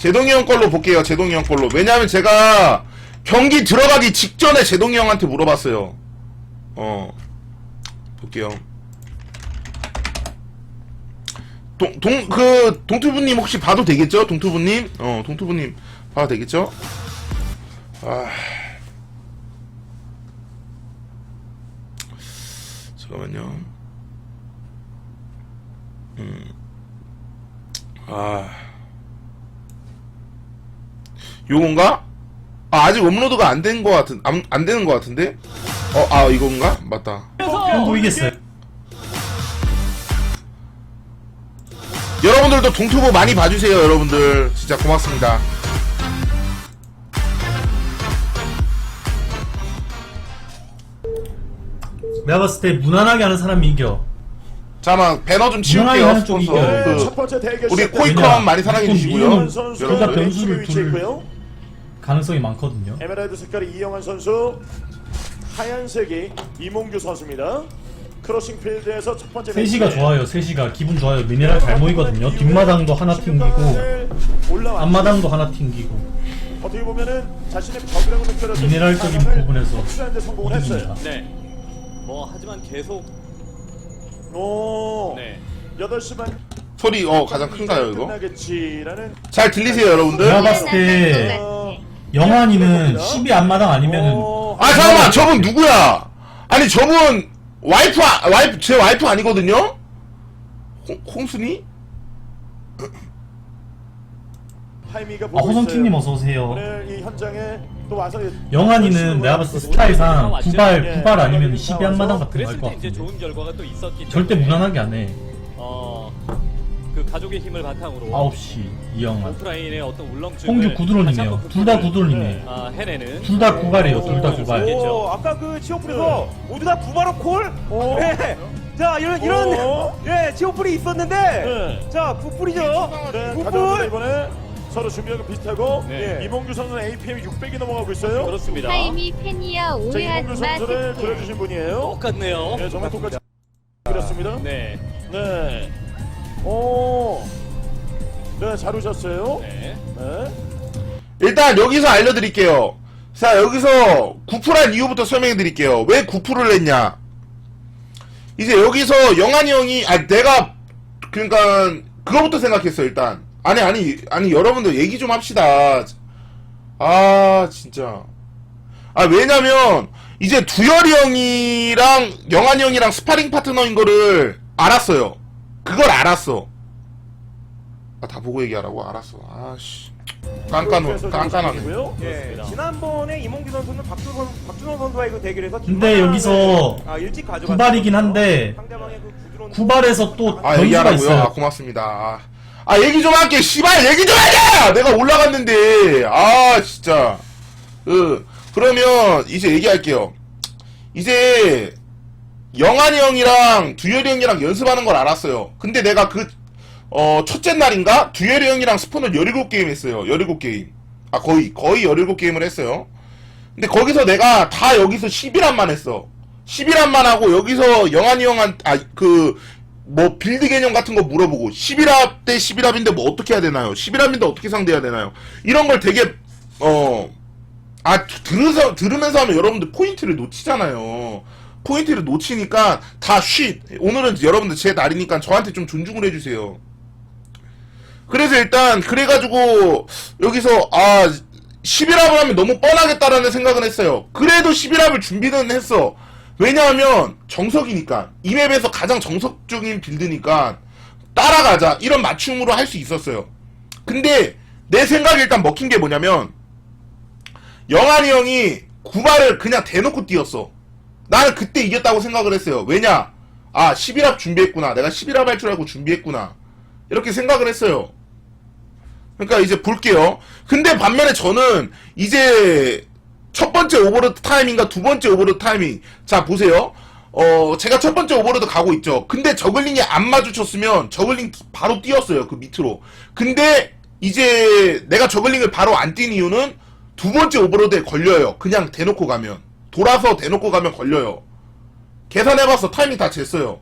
제동이 형 걸로 볼게요. 제동이 형 걸로. 왜냐하면 제가 경기 들어가기 직전에 제동이 형한테 물어봤어요. 어 볼게요. 동, 동, 그, 동투부님 혹시 봐도 되겠죠? 동투부님? 어, 동투부님 봐도 되겠죠? 아. 잠깐만요. 음. 아. 요건가? 아, 아직 업로드가 안 된 거 같은, 안, 안 되는 거 같은데? 어, 아, 이건가? 맞다. 형 보이겠어요? 여러분들도 동투부 많이 봐주세요, 여러분들. 진짜 고맙습니다. 내가 봤을 때 무난하게 하는 사람이 이겨. 잠깐만, 배너 좀 치울게요, 유난히 하는 쪽이 스폰서. 이겨요. 그, 첫 번째 대결 우리 시작됩니다. 코이컴? 많이 사랑해 조금 주시고요. 이기는 이영환 선수 둘다 여러분들. 변수를 둘. 가능성이 많거든요. 에메랄드 색깔의 이영환 선수, 하얀색이 이몽규 선수입니다. 크로싱 필드에서 첫 번째 3시가 매치. 좋아요. 3시가 기분 좋아요. 미네랄 잘 모이거든요. 뒷마당도 하나 튕기고. 앞마당도 하나 튕기고 어떻게 보면은 자신의 적이라고 느껴졌던 미네랄적인 상황을 부분에서 확실하게 성공을 했어요. 이깁니다. 네. 뭐 하지만 계속 오, 네. 8시 반 소리, 어, 가장 큰가요, 이거? 끝나겠지라는 잘 들리세요, 여러분들? 내가 봤을 때 어, 영환이는 12 앞마당 아니면은 어, 아 잠깐만 저분 누구야? 아니 저분 와이프 아, 와이프 제 와이프 아니거든요? 홍, 홍순이? 하이미가 아 보고 호성킹님 있어요. 어서 오세요. 오늘 이 현장에 또 와서 영환이는 내가 봤을 때 스타일상 예. 구발 구발 아니면 12 앞마당 같은 거 그랬을 할것때 이제 같은데 좋은 결과가 또 있었기 때문에 절대 무난하게 안 해. 어, 그 가족의 힘을 바탕으로 9시 이영환. 오프라인의 어떤 울렁증을 홍규 구드론이네요. 다시 한번 둘다 극복을, 구드론이네. 아, 해내는 둘 다 구발이에요. 둘 다 구발. 겠죠. 아까 그 치오풀에서 모두 다 구바로 콜? 오. 네. 자 이런 이런 오. 예 치오풀이 있었는데 네. 자 굿불이죠. 네, 굿불. 가져옵니다 이번에 서로 준비하고 비슷하고 네. 이몽규 선수는 APM이 600이 넘어가고 있어요. 그렇습니다. 타임이 팬이야 자, 이몽규 오해하지 마 선수를 새끼 그려주신 분이에요. 똑같네요. 네, 정말 똑같이 그렸습니다. 네. 네. 오. 네, 잘 오셨어요. 네. 네. 일단 여기서 알려드릴게요. 자 여기서 구풀한 이유부터 설명해드릴게요. 왜 구풀을 했냐? 이제 여기서 영환이 형이 아 내가 그러니까 그거부터 생각했어 일단. 아니 아니 아니 여러분들 얘기 좀 합시다. 아 진짜. 아 왜냐면 이제 두열이 형이랑 영환이 형이랑 스파링 파트너인 거를 알았어요. 그걸 알았어. 아 다 보고 얘기하라고 알았어. 아씨 깐깐해 깐깐하네. 예, 그렇습니다. 지난번에 이몽규 선수는 박준호, 선, 박준호 선수와의 그 대결에서 근데 여기서 아, 일찍 가져갔어요. 구발이긴 한데 상대방의 그 구드론 구발에서 또 아 변수가 얘기하라고요? 있어요. 아 고맙습니다. 아, 아, 얘기 좀 할게. 씨발 얘기 좀 하자. 내가 올라갔는데 아 진짜. 그 그러면 이제 얘기할게요. 이제 영환이 형이랑 두열이 형이랑 연습하는 걸 알았어요. 근데 내가 그 어, 첫째 날인가 두열이 형이랑 스폰을 17게임 했어요. 17게임. 아 거의 거의 17게임을 했어요. 근데 거기서 내가 다 여기서 11암만 했어. 11암만 하고 여기서 영환이 형한 아 그 뭐 빌드 개념 같은 거 물어보고 11합 대 11합인데 뭐 어떻게 해야 되나요? 11합인데 어떻게 상대해야 되나요? 이런 걸 되게 어 아 들으서 들으면서 하면 여러분들 포인트를 놓치잖아요. 포인트를 놓치니까 다 쉿. 오늘은 여러분들 제 날이니까 저한테 좀 존중을 해주세요. 그래서 일단 그래가지고 여기서 아 11합을 하면 너무 뻔하겠다라는 생각은 했어요. 그래도 11합을 준비는 했어. 왜냐하면 정석이니까 이 맵에서 가장 정석적인 빌드니까 따라가자 이런 맞춤으로 할 수 있었어요. 근데 내 생각에 일단 먹힌 게 뭐냐면 영환이 형이 구발을 그냥 대놓고 뛰었어. 나는 그때 이겼다고 생각을 했어요. 왜냐? 아 11합 준비했구나. 내가 11합 할 줄 알고 준비했구나. 이렇게 생각을 했어요. 그러니까 이제 볼게요. 근데 반면에 저는 이제 첫 번째 오버로드 타이밍과 두 번째 오버로드 타이밍. 자, 보세요. 어, 제가 첫 번째 오버로드 가고 있죠. 근데 저글링이 안 마주쳤으면 저글링 바로 뛰었어요. 그 밑으로. 근데 이제 내가 저글링을 바로 안 뛴 이유는 두 번째 오버로드에 걸려요. 그냥 대놓고 가면. 돌아서 대놓고 가면 걸려요. 계산해봤어. 타이밍 다 쟀어요.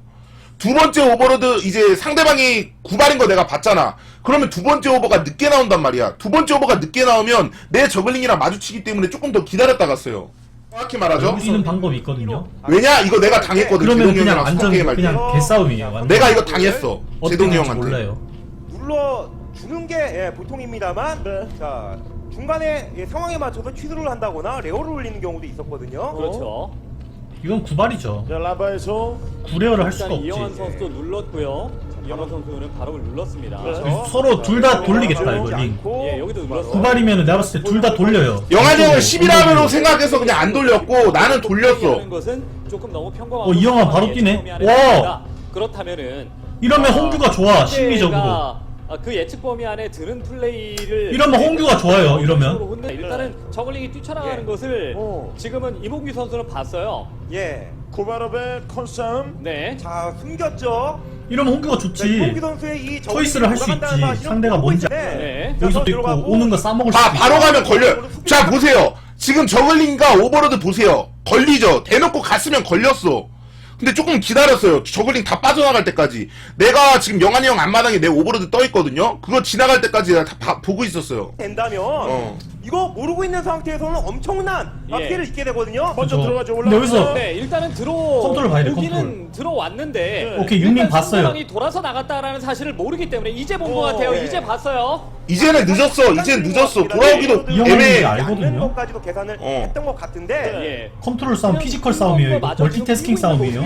두 번째 오버로드 이제 상대방이 구발인 거 내가 봤잖아. 그러면 두 번째 오버가 늦게 나온단 말이야. 두 번째 오버가 늦게 나오면 내 저글링이랑 마주치기 때문에 조금 더 기다렸다 갔어요. 정확히 말하죠. 여기 쓰는 방법이 있거든요. 왜냐? 이거 내가 당했거든. 그러면 그냥 완전. 그냥 개싸움이에요. 완전. 내가 이거 당했어. 제동이 형한테. 몰라요. 눌러 주는 게 예, 보통입니다만 네. 자 중간에 예, 상황에 맞춰서 취소를 한다거나 레어를 올리는 경우도 있었거든요. 그렇죠. 이건 구발이죠. 자 라바에서 구레어를 할 수가 없지. 이영환 선수도 눌렀고요. 이영환 선수는 바로 눌렀습니다. 네. 서로 둘 다 돌리겠다 이거 링. 예, 여기도 눌렀어. 구발이면 내가 봤을 때 둘 다 돌려요. 왼쪽으로, 11화로 오른쪽으로. 생각해서 그냥 안 돌렸고 나는 돌렸어. 하는 것은 조금 너무 평범한 어, 이영환 바로 뛰네. 와! 그렇다면은 이러면 아, 홍규가 좋아 심리적으로. 아, 그 예측 범위 안에 드는 플레이를 이러면 홍규가 좋아요, 이러면. 혼내- 일단은 저글링이 뛰쳐나가는 예. 것을 어. 지금은 이몽규 선수는 봤어요. 예. 구바롭의 컨싸움. 네. 자 숨겼죠. 이러면 홍규가 네, 좋지. 이봉기 선수의 이 초이스를 할수 있지. 상대가 뭔지 네. 여기서 또 있고 오는 거 싸먹을 수 봐, 있고. 바로 가면 걸려요. 자, 보세요. 지금 저글링과 오버로드 보세요. 걸리죠. 대놓고 갔으면 걸렸어. 근데 조금 기다렸어요. 저글링 다 빠져나갈 때까지. 내가 지금 영환이 형 앞마당에 내 오버로드 떠 있거든요. 그거 지나갈 때까지 내가 다 봐- 보고 있었어요. 된다면 어. 이거 모르고 있는 상태에서는 엄청난 예. 피해를 입게 되거든요. 먼저 그죠. 들어가죠. 근데 올라가서. 여기서 네, 일단은 들어 컨트롤 봐야 돼, 오기는 컨트롤. 들어왔는데 오케이, 일단 육링 봤어요. 상대방이 돌아서 나갔다라는 사실을 모르기 때문에 이제 본 것 어, 같아요. 예. 이제 봤어요. 이제는 늦었어. 이제는 늦었어. 돌아오기도 애매해. 알거든요. 않는 것까지도 계산을 어. 했던 것 같은데 예. 컨트롤 싸움, 피지컬 싸움이에요. 이거. 멀티태스킹 싸움이에요.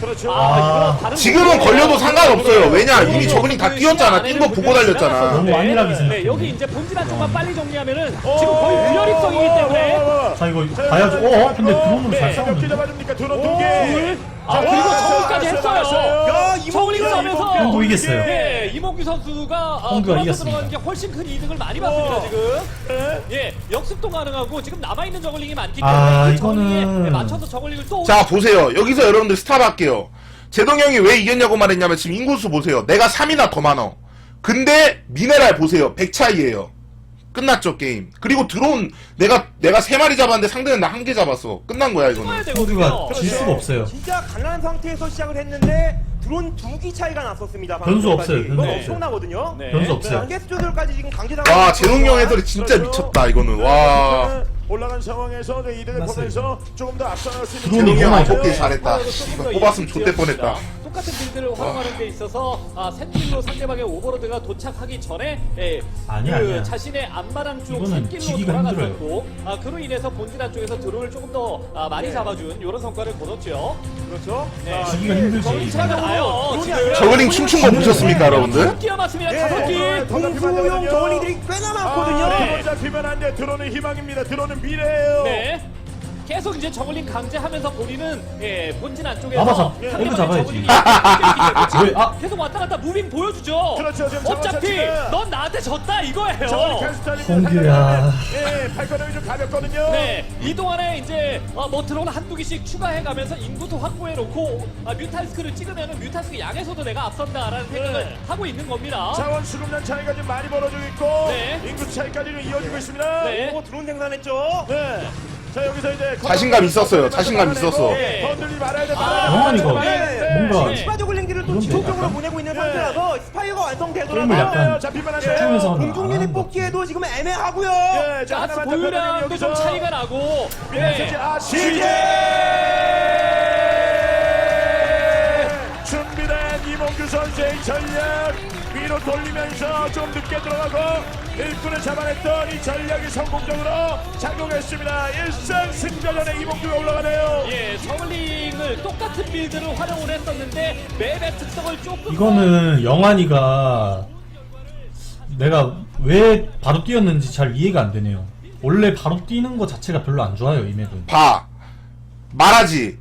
그렇죠. 아, 아. 지금은. 걸려도 상관없어요. 왜냐? 이미 저글링 다그 뛰었잖아. 뛴 거 보고 달렸잖아. 너무 안일하게 네, 생각했네. 여기 이제 본진 한 쪽만 빨리 정리하면은 어, 지금 거의 어, 물열입성이기 어, 때문에 어, 어, 어. 자 이거 자, 봐야죠. 어? 근데 드론으로 네, 잘 싸웠는데. 잡아줍니까? 드론 두 오, 개. 둘. 아 그리고 알았어요, 저울까지 알았어요, 했어요. 야, 싸움에서 홍구 이겼어요. 네, 이몽규 선수가 아, 돌아서 이겼습니다. 들어가는 게 훨씬 큰 이득을 많이 봤습니다 어. 지금. 네. 예, 역습도 가능하고 지금 남아 있는 저글링이 많기 때문에 아, 그 저글링에 이거는- 맞춰서 저글링을 또 자, 보세요. 여기서 여러분들 스탑 할게요. 제동 형이 왜 이겼냐고 말했냐면 지금 인구수 보세요. 내가 3이나 더 많어. 근데 미네랄 보세요. 100 차이에요. 끝났죠, 게임. 그리고 드론 내가 내가 3마리 잡았는데 상대는 나 한 개 잡았어. 끝난 거야, 이거는. 홍규가 질 수가 없어요. 진짜 가난한 상태에서 시작을 했는데 드론 두기 차이가 났었습니다. 변수. 없어요, 이건 변수 없어요. 엄청나거든요. 네. 변수 없어요. 게스트들까지 지금 강제당. 와, 제동 형 해설이 진짜 미쳤다, 이거는. 와. 올라간 상황에서 이제 이득을 끝났어요. 보면서 조금 더 앞서나갈 수 있는 드론이 안뽑기 많이 잘했다. 이거 뽑았으면 좋대 뻔했다. 똑같은 빌드를 활용하는 데 있어서 아, 샌길로 상대방의 오버로드가 도착하기 전에 예, 아니야, 그 아니야. 자신의 앞마당 쪽 이거는 지기가 돌아갔었고 아, 그로 인해서 본진한 쪽에서 드론을 조금 더 아, 많이 잡아준 이런 성과를 거뒀죠. 그렇죠. 네. 지기가 힘들지. 차이가 나요. 드론이 지금 저글링 춤춘 거 보셨습니까, 여러분들? 맞습니다. 예, 다섯 끼. 네. 공수용 저울링들이 꽤나 많거든요. 아, 네. 드론 잡히면 안 돼. 드론은 희망입니다. 드론은 미래예요. 네. 계속 이제 저글링 강제하면서 본인은 예, 본진 안쪽에서 아마 잡- 상대방의 잡아야지. 저글링이 지금 왜? 아. 계속 왔다 갔다 무빙 보여주죠. 그렇죠, 지금 어차피 잡아쳤지만. 넌 나한테 졌다 이거예요. 홍규야. 예, 발걸음이 좀 가볍거든요. 네, 이 동안에 이제 어, 뭐 드론 한두 개씩 추가해가면서 인구도 확보해 놓고 아, 뮤탈스크를 찍으면은 뮤탈스크 양에서도 내가 앞선다라는 생각을 네. 하고 있는 겁니다. 자원 수급량 차이가 좀 많이 벌어지고 있고 네. 인구 차이까지 좀 이어지고 있습니다. 네. 오, 드론 생산했죠. 네. 자 여기서 이제 자신감 있었어요. 자신감 있었어. 네. 말아야 돼. 아, 이거 네. 뭔가 네. 스파 저글링들을 또 그런데 지속적으로 약간- 보내고 있는 네. 상태라서 스파이가 완성되더라도 약간 잡히면 안 집중해서. 하는 공중 안 유닛. 뽑기에도 지금 애매하고요. 예, 자, 가스 하나만 더 보유량도 여기서. 좀 차이가 나고 네. 네. 아, 시제 준비된 이몽규 선수의 전략 위로 돌리면서 좀 늦게 들어가고 일꾼을 잡아냈던 이 전략이 성공적으로 작용했습니다. 일상 승자전에 이몽규가 올라가네요. 예, 저글링을 똑같은 빌드를 활용을 했었는데 맵의 특성을 조금 이거는 영환이가 내가 왜 바로 뛰었는지 잘 이해가 안 되네요. 원래 바로 뛰는 거 자체가 별로 안 좋아요 이 맵은. 봐. 말하지.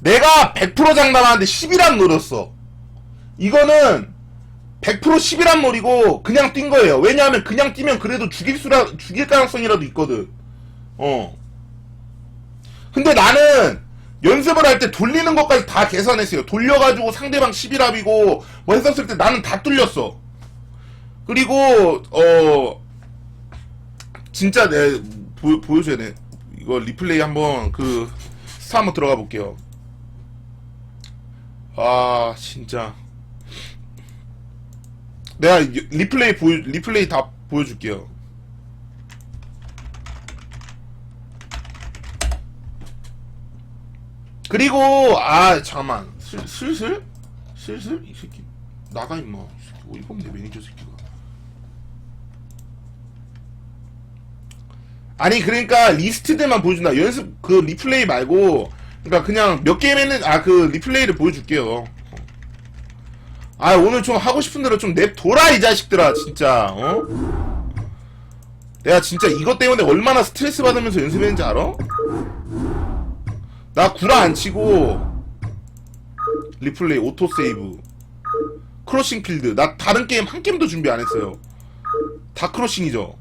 내가 100% 장담하는데 11안 노렸어. 이거는 100% 11안 노리고 그냥 뛴 거예요. 왜냐하면 그냥 뛰면 그래도 죽일 수라 죽일 가능성이라도 있거든. 어. 근데 나는 연습을 할 때 돌리는 것까지 다 계산했어요. 돌려가지고 상대방 11합이고 뭐 했었을 때 나는 다 뚫렸어. 그리고 어 진짜 내 보, 보여줘야 돼. 이거 리플레이 한번 그 스타 한번 들어가 볼게요. 아 진짜 내가 이- 리플레이 보여 리플레이 다 보여줄게요. 그리고 아 잠깐만. 슬, 슬슬? 슬슬? 이 새끼. 나가 임마. 이 새끼. 어이가 없네 매니저 새끼가. 아니 그러니까 리스트들만 보여준다. 연습 그 리플레이 말고. 그러니까 그냥 몇 게임 했는 아 그 리플레이를 보여줄게요 아 오늘 좀 하고 싶은 대로 좀 냅둬라 이 자식들아 진짜 어? 내가 진짜 이것 때문에 얼마나 스트레스 받으면서 연습했는지 알아? 나 구라 안 치고 리플레이 오토 세이브 크로싱 필드. 나 다른 게임 한 게임도 준비 안 했어요. 다 크로싱이죠.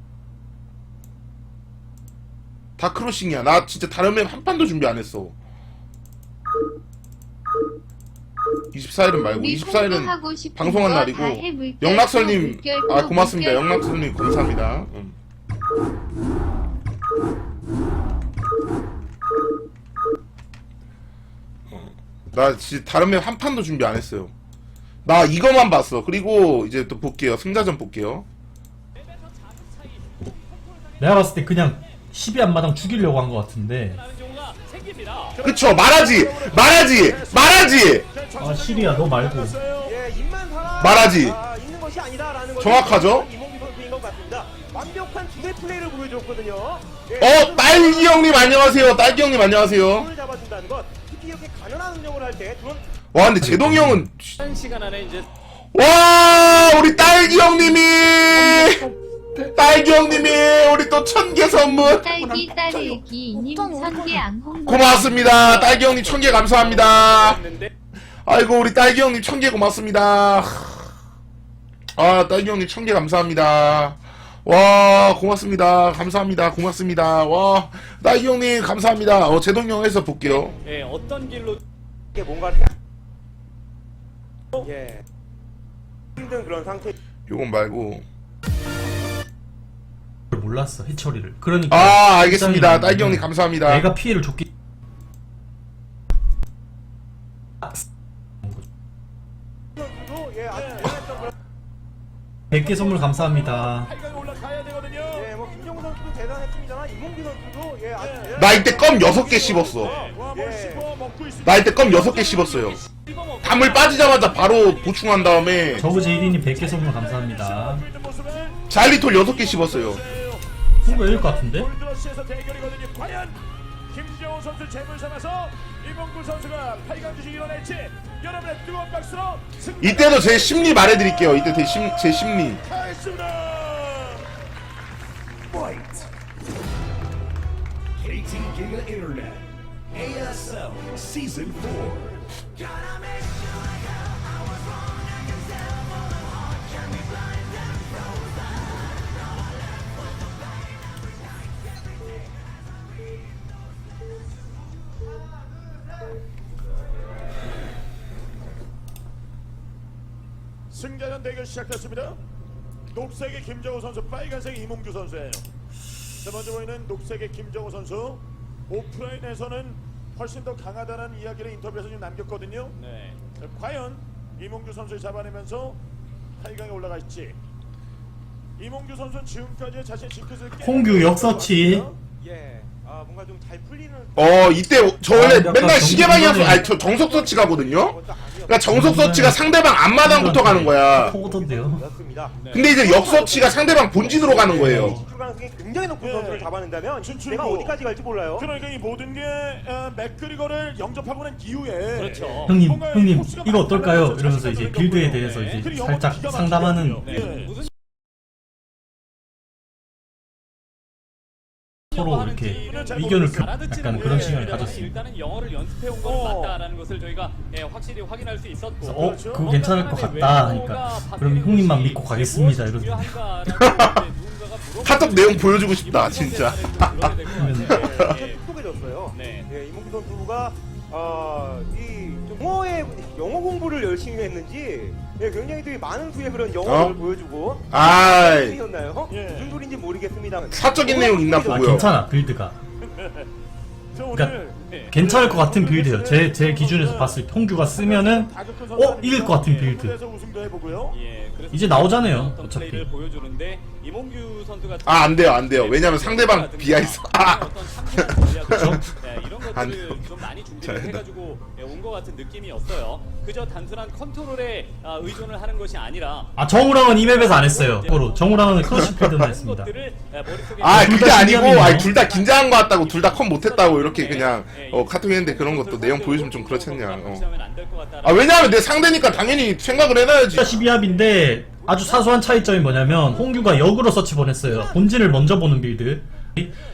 다 크로싱이야. 나 진짜 다른 맵한 판도 준비 안 했어 24일은 말고 24일은 방송한 날이고 영락설님 아 고맙습니다. 영락설님 감사합니다. 음. 어, 나 진짜 다른 맵 한 판도 준비 안 했어요. 나 이거만 봤어. 그리고 이제 또 볼게요. 승자전 볼게요. 내가 봤을 때 그냥 12 앞마당 죽이려고 한 것 같은데 그쵸 말하지 말하지 말하지 아 시리야 너 말고 예, 입만 살아. 말하지. 아, 있는 것이 아니다라는 것. 정확하죠? 이몽규 선수인 것 같습니다. 완벽한 두뇌 플레이를 보여줬거든요. 예, 어 딸기 형님 안녕하세요 딸기 형님 안녕하세요 손을 잡아준다는 것. 특히 이렇게 가난한 운영을 할때 드론 와 근데 제동이 형은 한 시간 안에 이제 와 우리 딸기 형님이 딸기 형님이 우리 또 천 개 선물. 딸기 딸기 님 선계 앙홍 고맙습니다. 딸기 형님 천 개 감사합니다. 아이고 우리 딸기 형님 천 개 고맙습니다. 아 딸기 형님 천 개 감사합니다. 와 고맙습니다. 감사합니다. 고맙습니다. 와 딸기 형님 감사합니다. 어 제동이 형 해서 볼게요. 예, 어떤 길로 이게 뭔가 해- 예. 힘든 그런 상태. 요건 말고 몰랐어 해처리를 그러니까 아 알겠습니다 입장이 딸기 형님 감사합니다 내가 피해를 줬기. 100개 선물 감사합니다 8강에 올라가야 되거든요. 김정우 선수도 대단했습니다만 이몽규 선수도 예 아주 대단한. 나 이때 껌 6개 씹었어. 나 이때 껌 6개 씹었어요 담을 빠지자마자 바로 보충한 다음에 저그 제이리님 100개 선물 감사합니다 잘리톨 6개 씹었어요 후보일 것 같은데? 골드러시에서 대결이거든요. 과연 김지호 선수 재물 삼아서 이봉구 선수가 8강 주식 이뤄낼지 여러분의 뜨거운 박수로 승리 이때도 제 심리 말해드릴게요 이때 제, 심, 제 심리 하였습니다. KT Giga Internet, ASL Season 4. 승자전 대결 시작됐습니다. 녹색의 김정우 선수, 빨간색의 이몽규 선수예요. 자, 먼저 보이는 녹색의 김정우 선수 오프라인에서는 훨씬 더 강하다는 이야기를 인터뷰에서 좀 남겼거든요. 네. 자, 과연 이몽규 선수를 잡아내면서 8강에 올라갈지. 이몽규 선수는 지금까지 자신 징크스를 깨- 홍규 역서치. 예. 아 뭔가 좀 잘 풀리는 어 이때 저 원래 아, 약간 맨날 시계 방향 정석이네. 아니 저 정석 서치 가거든요 것도 아니었 그러니까 정석 서치가 상대방 앞마당부터 가는 거야 포고던데요 였습니다. 근데 이제 역 서치가 상대방 본진으로 가는 거예요 진출 가능성이 굉장히 높은 예. 선수를 잡아낸다면 진출구. 내가 어디까지 갈지 몰라요. 그러니까 이 모든 게 어, 맥그리거를 영접하고 난 이후에 그렇죠. 형님 뭔가 형님 포스가 이거 어떨까요? 많다면서 이러면서 자신감을 이제 빌드에. 대해서 이제 그리고 영어도 살짝 기가 상담하는 막히거든요. 예. 이렇게 의견을 교, 약간 그런 시간을 가졌습니다 일단은 영어를 연습해 온 건 어. 맞다라는 것을 저희가 예, 확실히 확인할 수 있었고 어? 그거 괜찮을 것 같다 하니까 그럼 형님만 믿고 가겠습니다 이러던데 카톡 내용 보여주고 싶다 진짜 네. 똑똑해졌어요. 네. 예, 이몽규 선수가 아, 이 영어에 영어 공부를 열심히 했는지 예, 굉장히 되게 많은 수의 그런 영어를 어? 보여주고 아이 였나요? 예. 무슨 소리인지 모르겠습니다만 사적인 내용 있나 아 보고요 괜찮아 빌드가 저 그러니까 오늘 네. 괜찮을 것 같은 빌드예요. 제, 제 기준에서 봤을 때 홍규가 쓰면은 어? 이길 것 같은 빌드. 이제 나오잖아요, 어차피. 아, 안 돼요, 안 돼요. 왜냐면 상대방 비하 있어. 아. 예, 이런 안 것들을 돼요. 좀 많이 준비를 자, 해가지고 예, 온것 같은 느낌이었어요. 그저 단순한 컨트롤에 아, 의존을 하는 것이 아니라 아 정우랑은 이 맵에서 안 했어요. 거로 정우랑은 크러쉬 필드만 했습니다. 것들을, 아, 둘 그게 다 아니고, 신기하네요. 아니, 둘 다 긴장한 것 같다고, 둘다컷 못했다고, 이렇게 그냥, 어, 카톡 했는데 그런 것도 내용 보여주면 좀 그렇잖냐. 어. 아, 왜냐면 내 상대니까 당연히 생각을 해놔야지. 12합인데 아주 사소한 차이점이 뭐냐면 홍규가 역으로 서치 보냈어요. 본진을 먼저 보는 빌드.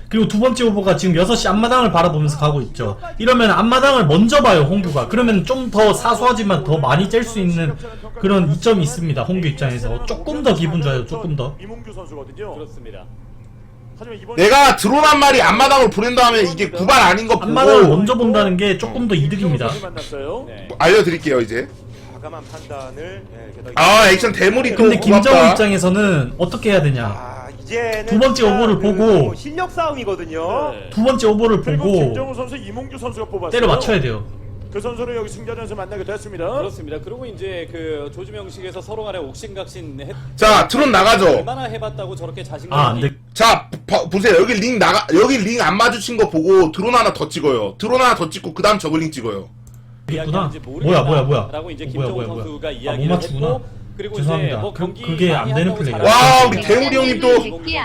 그리고 두 번째 오버가 지금 6시 앞마당을 바라보면서 가고 있죠. 이러면 앞마당을 먼저 봐요, 홍규가. 그러면 좀 더 사소하지만 더 많이 짤 수 있는 그런 이점이 있습니다, 홍규 입장에서. 조금 더 기분 좋아요, 조금 더. 이몽규 선수거든요. 그렇습니다. 하지만 이번 내가 드론 한 마리 앞마당으로 보낸 다음에 이게 구발 아닌 거 앞마당을 보고 먼저 본다는 게 조금 더 이득입니다. 만났어요. 네. 알려드릴게요, 이제. 과감한 판단을 예, 게다가 아, 액션 대물이 또 근데 김정우 고맙다. 입장에서는 어떻게 해야 되냐. 아, 이제는 두 번째 진짜 오버를 그 보고 실력 싸움이거든요. 네. 두 번째 오버를 보고 김정우 선수 이몽규 선수가 뽑았어요. 때려 맞춰야 돼요. 그 선수를 여기 승자전에서 만나게 됐습니다. 그렇습니다. 그리고 이제 그 조주명식에서 서로 간에 옥신각신 했. 자, 드론 나가죠. 얼마나 해봤다고 저렇게 자신감. 아, 안 돼. 자, 봐- 보세요. 여기 링 나가, 여기 링 안 마주친 거 보고 드론 하나 더 찍어요. 드론 하나 더 찍고, 그 다음 저글링 찍어요. 있구나. 뭐야, 뭐야, 뭐야. 라고 이제 어, 김정우 뭐야, 뭐야, 선수가 뭐야. 아, 못 이야기를 맞추구나. 했고 그리고 죄송합니다. 이제 뭐 그- 경기 그게 안 많이 되는 한다고. 잘하고 와, 우리 대우리 형님 또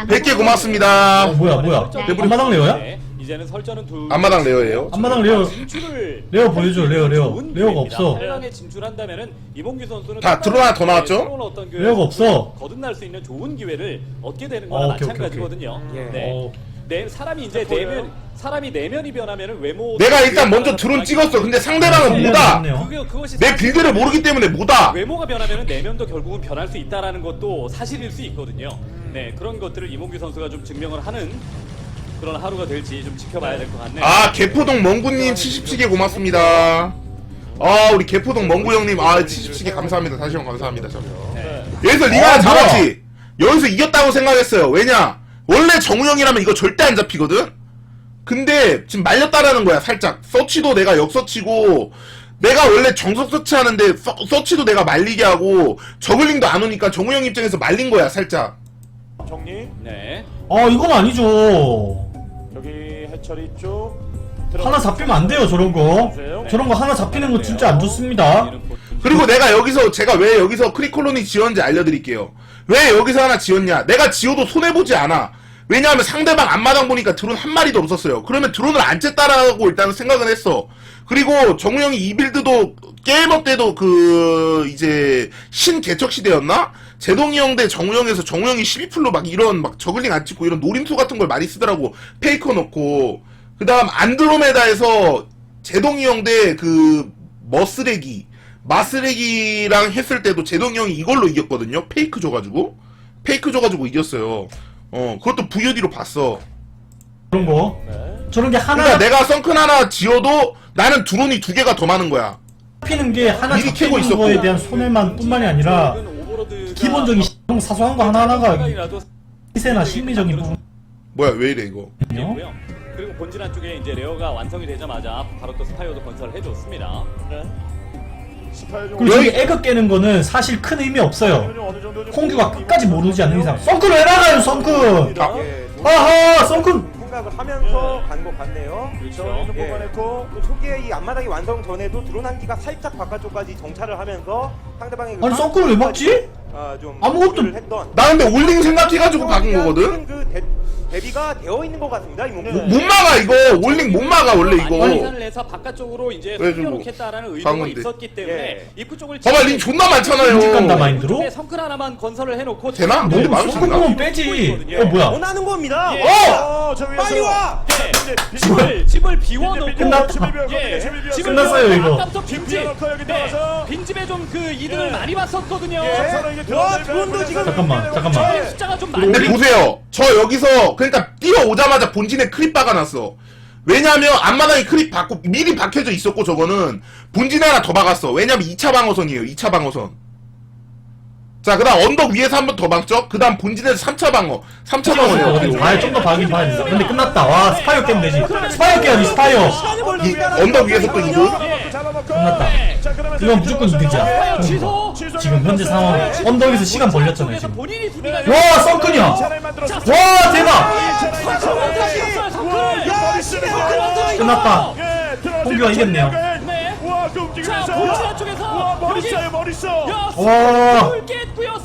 100개 어, 고맙습니다. 뭐야, 뭐야. 앞마당 레어야? 네, 이제는 설전은 둘 앞마당 레어예요. 앞마당 레어. 진출을 레어 보여줘, 레어, 레어. 좋은 레어가 기회입니다. 없어. 팔강에 진출한다면은 이몽규 선수는 다 드론 하나 더 나왔죠? 새로운 어떤 그 레어가 없어. 거듭날 수 있는 좋은 기회를 얻게 되는 거나 어, 오케이, 오케이, 마찬가지거든요. 오케이. 네. 어. 내 사람이 이제? 내면 사람이 내면이 변하면은 외모 내가 일단 먼저 드론 찍었어. 근데 상대방은. 그게 그것이 내 사실 빌드를 모르기 때문에 뭐다? 외모가 변하면 내면도 결국은 변할 수 있다라는 것도 사실일 수 있거든요. 네 그런 것들을 이몽규 선수가 좀 증명을 하는 그런 하루가 될지 좀 지켜봐야 될 것 같네요. 아, 개포동 멍구님 77개 고맙습니다. 아, 우리 개포동 멍구 형님, 아, 77개 감사합니다. 다시 한번 감사합니다. 저. 네. 여기서 링 아, 하나 잡았지? 여기서 이겼다고 생각했어요. 왜냐? 원래 정우영이라면 이거 절대 안 잡히거든? 근데 지금 말렸다라는 거야, 살짝. 서치도 내가 역서치고, 내가 원래 정석 서치 하는데, 서, 서치도 내가 말리게 하고, 저글링도 안 오니까 정우영 입장에서 말린 거야, 살짝. 정리. 네. 아, 이건 아니죠. 해철이 쪽. 하나 잡히면 안 돼요, 저런 거. 저런 거 하나 잡히는 거 진짜 안 좋습니다. 그리고 내가 여기서, 제가 왜 여기서 크리콜론이 지었는지 알려드릴게요. 왜 여기서 하나 지었냐? 내가 지어도 손해보지 않아. 왜냐하면 상대방 앞마당 보니까 드론 한 마리도 없었어요. 그러면 드론을 안 쨌다라고 일단은 생각은 했어. 그리고 정우영이 이 빌드도 게임업 때도 그 이제 신 개척 시대였나? 제동이 형 대 정우영에서 정우영이 12풀로 막 이런 막 저글링 안 찍고 이런 노림수 같은 걸 많이 쓰더라고. 페이커 넣고. 그 다음 안드로메다에서 제동이 형 대 그 머스레기 마스레기랑 했을 때도 제동이 형이 이걸로 이겼거든요. 페이크 줘가지고 페이크 줘가지고 이겼어요. 어 그것도 VOD로 봤어. 저런 거. 저런 게 하나 그러니까 내가 썬큰 하나 지어도 나는 드론이 두 개가 더 많은 거야. 잡히는 게 하나 미리 캐고 잡히는 있었고. 거에 대한 손해만 뿐만이 아니라 기본적인 시- 사소한 거 하나하나가 희세나 심리적인 부분. 뭐야 왜 이래 이거? 고요 그리고 본진 한쪽에 이제 레어가 완성이 되자마자 바로 또 스파이어도 건설을 해줬습니다. 네. 스파이어 그리고 여기- 애그 깨는 거는 사실 큰 의미 없어요. 홍규가 끝까지 모르지 않는 이상. 썬큰 왜 나가요, 썬큰! 아, 예, 좀 아하, 썬큰! 생각을 하면서 간 것 같네요. 좀 그렇죠. 예. 뽑아냈고. 초기에 이 앞마당이 완성 전에도 드론 한 기가 살짝 바깥쪽까지 정찰을 하면서 상대방의 그 아니, 썬큰을 왜 막지? 아, 좀 아무것도- 했던 나 근데 올링 생각해가지고 박은 거거든. 그 대, 대비가 되어 있는 것 같습니다. 이몽규. 네. 못 막아 이거 올링 못 막아 원래 이거. 계산을 해서 바깥쪽으로 이제 그래, 좀 숨겨놓겠다라는 의도가 방어인데. 있었기 때문에 예. 입구 쪽을 봐봐 링 존나 간다 많잖아요. 마인드로? 쪽에 성큰 하나만 건설을 해놓고 되나? 너무 근데 마음이 썬큰 든다. 보면 빼지. 어, 뭐야. 원하는 겁니다. 예. 어! 어, 저 위에서. 빨리 와! 네. 집을 집을 비워놓고 끝났다. 예, 집을 끝났어요, 이거. 아까부터 빈집 비워놓고 여기 네. 빈집에 좀 그 이득을 예. 많이 봤었거든요. 예, 와, 드론들 드론도 보내서 지금- 잠깐만, 잠깐만. 저의 숫자가 좀 많이 근데 보세요. 저 여기서 그러니까 뛰어오자마자 본진에 크립 박아놨어. 왜냐면 앞마당에 크립 박고 미리 박혀져 있었고 저거는 본진에 하나 더 박았어. 왜냐면 2차 방어선이에요. 2차 방어선. 자, 그 다음 언덕 위에서 한 번 더 막죠? 그 다음 본진에서 3차 방어. 3차 찍었을 방어예요. 거거든. 봐야 좀더 봐긴 봐야 된다. 근데 끝났다. 와 스파이어 깨면 되지. 스파이어 깨야지 스파이어. 이 언덕 위에서 또 이거? 끝났다. 이건 무조건 이득이야. 취소. 지금 현재 상황 언덕에서 시간 벌렸잖아요 지금. 와 썬큰이야. 와 대박. 끝났다. 홍규가 이겼네요. 네. 와, 그. 자, 본진 쪽에서 와, 머리 여기. 써요, 머리 써. 야, 와.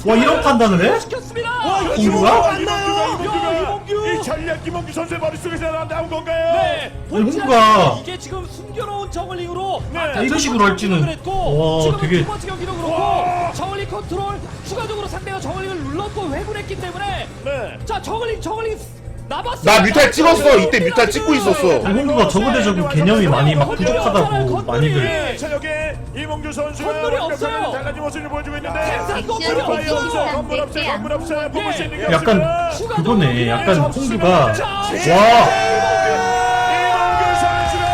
와 이런 판단을 해? 시켰습니다. 홍규가? 이몽규가 이 전략 이몽규 선수의 머릿속에서 나온 건가요? 네, 홍구가- 이게 지금 숨겨놓은 저글링으로 네. 아까 이런 첫 식으로 할지는- 했고 와, 지금 되게- 두 번째 경기도 그렇고 와. 저글링 컨트롤 추가적으로 상대가 저글링을 눌렀고 회군했기 때문에 네. 자 저글링 저글링. 나 뮤탈 찍었어. 이때 뮤탈 찍고 있었어. 저거 대 저거 개념이 많이 막 부족하다고 많이들. 네, 자 여기 이몽규 선수가 건물이 완벽하게 없어요. 달라진 모습을 보여주고 있는데 건물이 건물 없어, 123 건물 없어요, 대대 건물 없어요. 보고 있는 게 약간 없습니다. 그거네. 약간 홍규가 와 이몽규 선수가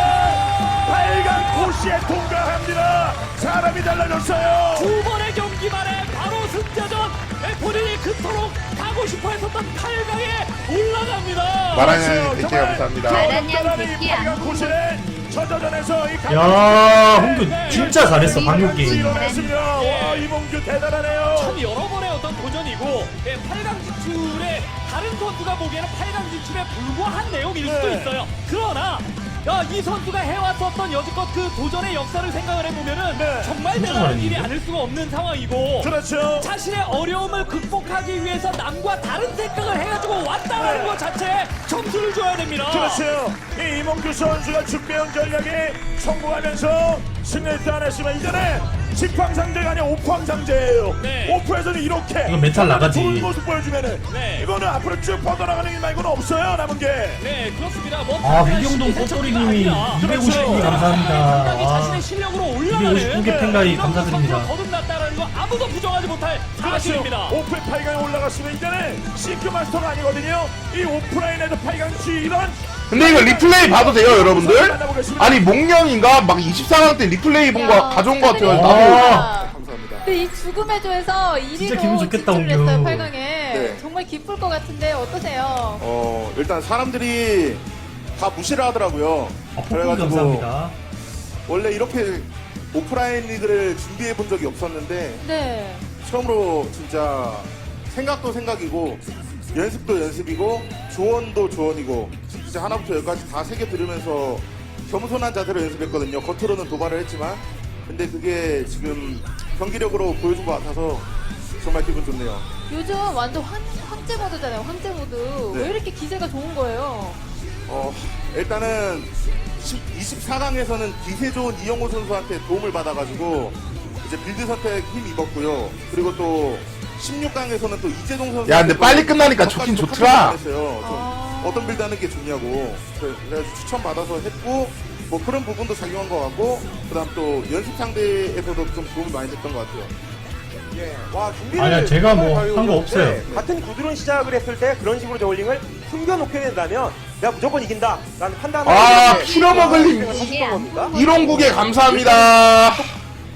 8강 코시에 통과합니다. 사람이 달라졌어요. 두 번의 경기 만에 바로 승자전 네, 본인이 그토록 가고 싶어 했었던 8강에 올라갑니다. 마라냥 100개 감사합니다. 마라냥 100개 안 코시에 저저전에서 이 강- 야, 홍규 진짜 잘했어 방역 게임. 와 이몽규 대단하네요. 참 여러 번의 어떤 도전이고 예, 8강 진출에 다른 선수가 보기에는 8강 진출에 불과한 내용일 수도 네. 있어요. 그러나 야, 이 선수가 해왔었던 여지껏 그 도전의 역사를 생각을 해보면은 네. 정말 대단한? 일이 아닐 수가 없는 상황이고 그렇죠. 자신의 어려움을 극복하기 위해서 남과 다른 생각을 해가지고 왔다라는 네. 것 자체에 점수를 줘야 됩니다. 그렇죠. 이 이몽규 선수가 준비한 전략에 성공하면서 승리를 따냈지만 이전에 직황상제가 아니라 오황상제예요. 네. 오프에서는 이렇게 이거 멘탈 나가지. 좋은 모습 보여주면은 네. 이거는 앞으로 쭉 뻗어나가는 일 말고는 없어요 남은 게. 네, 그렇습니다. 뭐아 시기 꽃소리님이 아니라 252개 감사합니다. 상당히 와. 자신의 실력으로 올라가는 259개 팬가입 이런 감사드립니다. 선수로 거듭났다는 거 아무도 부정하지 못할 사실입니다. 그렇죠. 오프 8강에 올라갔으면 이제는 시크 마스터가 아니거든요. 이 오프라인에서 8강 지 이런 근데 이거 리플레이 봐도 돼요, 여러분들? 아니, 목령인가? 막 24강 때 리플레이 본 거 가져온 거 같아요. 나도. 와. 근데 이 죽음의 조에서 1위로 진짜 기분 좋겠다, 진출했어요 홍규. 8강에 네. 정말 기쁠 것 같은데 어떠세요? 어 일단 사람들이 다 무시를 하더라고요. 아, 폭풍 감사합니다. 원래 이렇게 오프라인 리그를 준비해 본 적이 없었는데 네. 처음으로 진짜 생각도 생각이고 연습도 연습이고 조언도 조언이고 진짜 하나부터 열까지 다 새겨 들으면서 겸손한 자세로 연습했거든요. 겉으로는 도발을 했지만 근데 그게 지금 경기력으로 보여준 것 같아서 정말 기분 좋네요. 요즘 완전 황, 황제 모드잖아요 황제 모드 네. 왜 이렇게 기세가 좋은 거예요? 어, 일단은 24강에서는 기세 좋은 이영호 선수한테 도움을 받아가지고 이제 빌드 선택 힘 입었고요. 그리고 또 16강에서는 또 이재동 선수. 야, 근데 빨리 끝나니까 좋긴 좋더라. 아. 어떤 빌드 하는 게 좋냐고. 그래- 그래서 추천 받아서 했고, 뭐 그런 부분도 작용한 것 같고, 그 다음 또 연습 상대에서도 좀 도움이 많이 됐던 것 같아요. 예. 와 준비를 아니야, 제가 뭐 정말 한거 없어요. 네, 같은 구드론 시작을 했을 때 그런 식으로 저울링을 숨겨놓게 된다면 내가 무조건 이긴다라는 판단을 아, 이렇게 피러먹을 님. 하셨던 겁니까? 이론국에 감사합니다.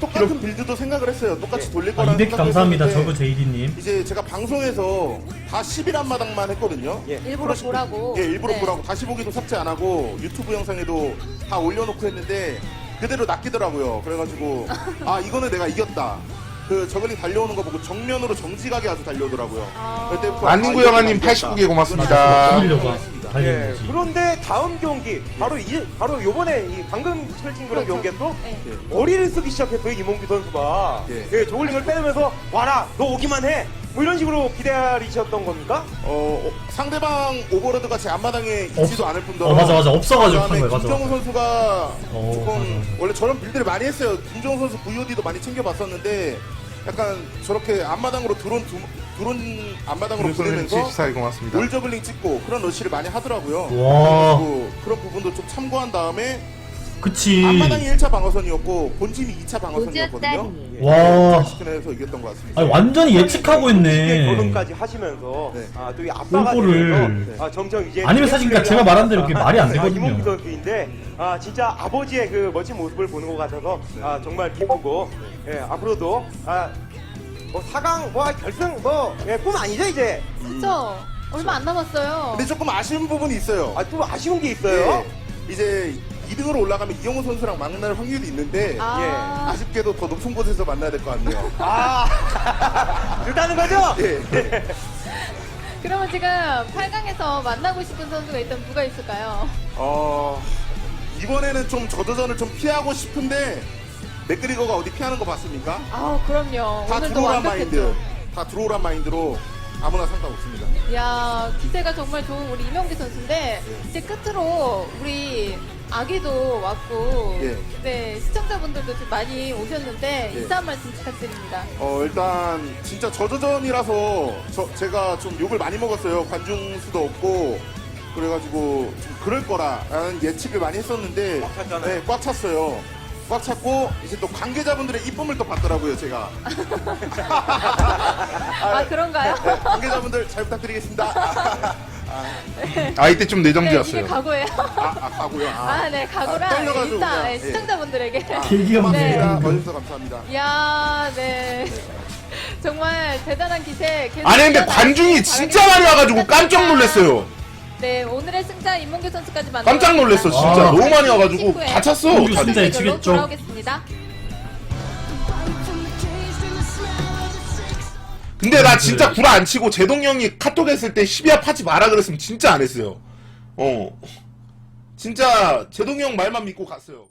똑같은 빌드도 생각을 했어요. 똑같이 돌릴 아, 거라는 200개 감사합니다. 생각도 저그 제이디님. 이제 제가 방송에서 다 11한 마당만 했거든요. 예. 일부러 보라고 예, 일부러 네. 보라고 다시 보기도 삭제 안 하고 유튜브 영상에도 다 올려놓고 했는데 그대로 낚이더라고요. 그래가지고 아 이거는 내가 이겼다. 그 저글링 달려오는 거 보고 정면으로 정직하게 아주 달려오더라고요. 아. 그때부터 안닝구 아, 영아님 이겼다. 89개 고맙습니다. 죽이려고 달리는 예, 거지. 그런데 다음 경기 바로 이 바로 요번에 이 방금 펼친 그런 그렇죠. 경기에 또 네. 머리를 쓰기 시작했어요 이몽규 선수가 예. 예, 저울링을 빼면서 와라 너 오기만 해 뭐 이런 식으로 기다리셨던 겁니까? 어, 어, 상대방 오버로드가 제 앞마당에 있지도 없- 않을 뿐더러 어, 맞아, 맞아. 없어가지고 그다음에 한 거야, 맞아. 김정우 선수가 어, 조금 맞아, 맞아. 원래 저런 빌드를 많이 했어요. 김정우 선수 VOD도 많이 챙겨봤었는데 약간 저렇게 앞마당으로 드론 두, 드론 앞마당으로 보내면서 74개 고맙습니다. 올 저글링 찍고 그런 러시를 많이 하더라고요. 와. 그래가지고 그런 부분도 좀 참고한 다음에 그치. 앞마당이 1차 방어선이었고 본진이 2차 방어선이었거든요. 오졌다니. 와. 시즌에서 이겼던 것 같습니다. 아니, 완전히 예측하고 했네. 결혼까지 하시면서 네. 아, 또이 아빠가 골골을. 되면서 아, 점점 이제 아니면 사실 그러니까 제가 말한 대로 그게 말이 안 아, 되거든요. 이몽규 선수인데 아 진짜 아버지의 그 멋진 모습을 보는 것 같아서 아 정말 기쁘고 예, 앞으로도 아 뭐 4강 뭐 결승 뭐꿈 아니죠 이제 그쵸? 얼마 안 남았어요. 근데 조금 아쉬운 부분이 있어요. 아좀 아쉬운 게 있어요 예, 이제 2등으로 올라가면 이영호 선수랑 만날 확률이 있는데 아. 아쉽게도 더 높은 곳에서 만나야 될 것 같네요. 아 그렇다는 거죠 예. 그러면 지금 8강에서 만나고 싶은 선수가 일단 누가 있을까요? 어, 이번에는 좀 저도전을 좀 피하고 싶은데 맥그리거가 어디 피하는 거 봤습니까? 아 그럼요. 다 오늘도 들어오란 마인드, 완벽했죠. 다 들어오란 마인드로 아무나 상관없습니다. 야 기세가 정말 좋은 우리 이명기 선수인데 이제 끝으로 우리 아기도 왔고 예. 네 시청자분들도 좀 많이 오셨는데 예. 인사 한 말씀 부탁드립니다. 어, 일단 진짜 저저전이라서 저, 제가 좀 욕을 많이 먹었어요. 관중 수도 없고 그래가지고 좀 그럴 거라라는 예측을 많이 했었는데 꽉 찼잖아요. 네, 꽉 찼어요. 꽉 찼고 이제 또 관계자분들의 이쁨을 또 받더라고요, 제가. 아 그런가요? 네, 관계자분들 잘 부탁드리겠습니다. 아 이때 좀 네, 내정지였어요. 이게 각오예요. 아, 아, 가고요. 아, 아, 네, 각오랑 아, 떨려가지고 그냥, 네, 예. 시청자분들에게. 길기 없네. 고맙습니다. 와주셔서 감사합니다. 야, 네. 정말 대단한 기세. 계속 아니 근데 이어나가길 관중이 진짜 많이 와가지고 깜짝 놀랐어요. 네, 오늘의 승자 임몽규 선수까지 만나. 깜짝 놀랐어 진짜 아. 너무 많이 와가지고 다 찼어. 홍규 다들. 진짜 예측했죠. 돌아오겠습니다. 근데 나 진짜 구라 안 치고 제동 형이 카톡 했을 때 12합 하지 마라 그랬으면 진짜 안 했어요. 어. 진짜 제동 형 말만 믿고 갔어요.